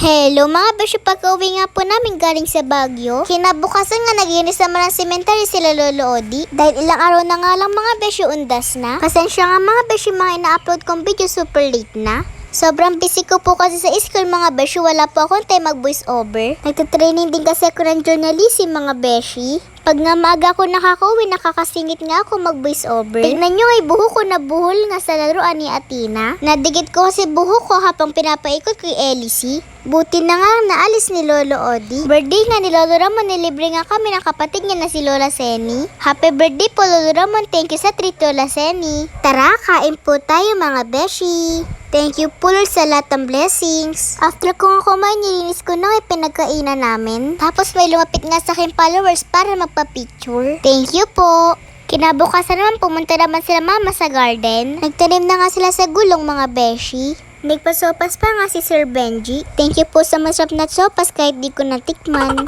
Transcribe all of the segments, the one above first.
Hello mga besyo, pagka-uwi nga po namin galing sa Baguio. Kinabukasan nga naginis naman ang cemetery sila Lolo Odi. Dahil ilang araw na nga lang mga besyo undas na. Pasensya nga mga besyo mga ina-upload kong video super late na. Sobrang busy ko po kasi sa school mga besyo, wala po akong time mag-voice over. Nagtatraining din kasi ako ng journalism mga beshi. Pag nga maaga ako nakakauwi, nakakasingit nga ako mag-voice over. Tignan nyo ay buho ko na buhol nga sa laruan ni Atina. Nadigit ko kasi buho ko habang pinapaikot kay Elsie. Buti na nga naalis ni Lolo Odi. Birthday nga ni Lolo Ramon, nilibre nga kami ng kapatid niya na si Lola Seni. Happy birthday po Lolo Ramon, thank you sa treat Lola Seni. Tara, kain po tayo mga beshi. Thank you po Lord sa lahat ng blessings. After ko nga kumain, nilinis ko na yung pinagkainan namin. Tapos may lumapit nga sa akin followers para magpa-picture. Thank you po. Kinabukasan naman pumunta naman sila mama sa garden. Nagtanim na nga sila sa gulong mga beshi. Nagpasopas pa nga si Sir Benji. Thank you po sa masarap na sopas kahit di ko natikman.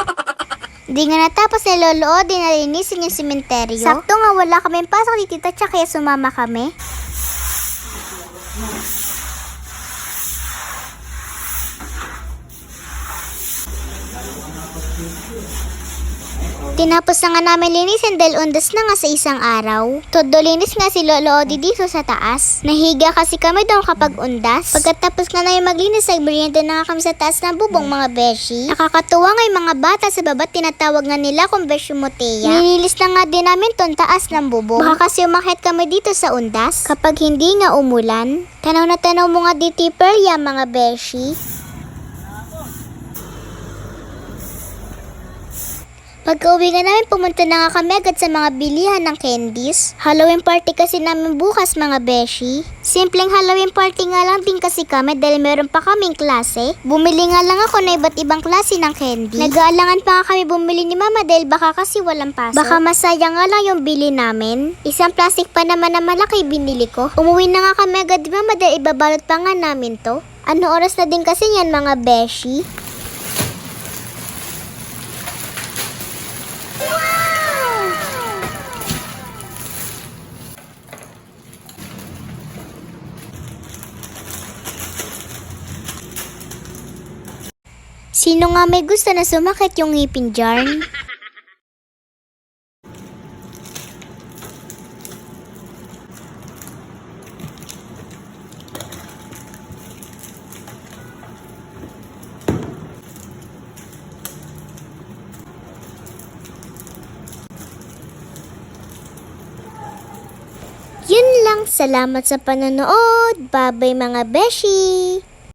Di nga natapos ni Lolo O, di nalinisin yung sementeryo. Sakto nga wala kaming pasok ni Tita Cha kaya sumama kami. Tinapos na nga namin linisin dahil undas na nga sa isang araw. Todo linis nga si Lolo Odi dito sa taas. Nahiga kasi kami doon kapag undas. Pagkatapos nga na yung maglinis ay merienda na nga kami sa taas ng bubong mga beshi. Nakakatuwa nga yung mga bata sa baba tinatawag nga nila kung beshi moteya. Nililis na nga din namin ton taas ng bubong. Baka kasi umakit kami dito sa undas kapag hindi nga umulan. Tanaw na tanaw mo nga dito perya mga beshi. Pagka-uwi nga namin, pumunta na nga kami agad sa mga bilihan ng candies. Halloween party kasi namin bukas mga beshi. Simpleng Halloween party nga lang din kasi kami dahil meron pa kaming klase. Bumili nga lang ako na iba't ibang klase ng candy. Nag-aalangan pa nga kami bumili ni mama dahil baka kasi walang pasok. Baka masayang nga lang yung bili namin. Isang plastic pa naman na malaki binili ko. Umuwi na nga kami agad ni mama dahil ibabalot pa nga namin to. Ano oras na din kasi yan mga beshi? Sino nga may gusto na sumakit yung ngipin dyan? Yun lang. Salamat sa panonood. Bye-bye mga beshi.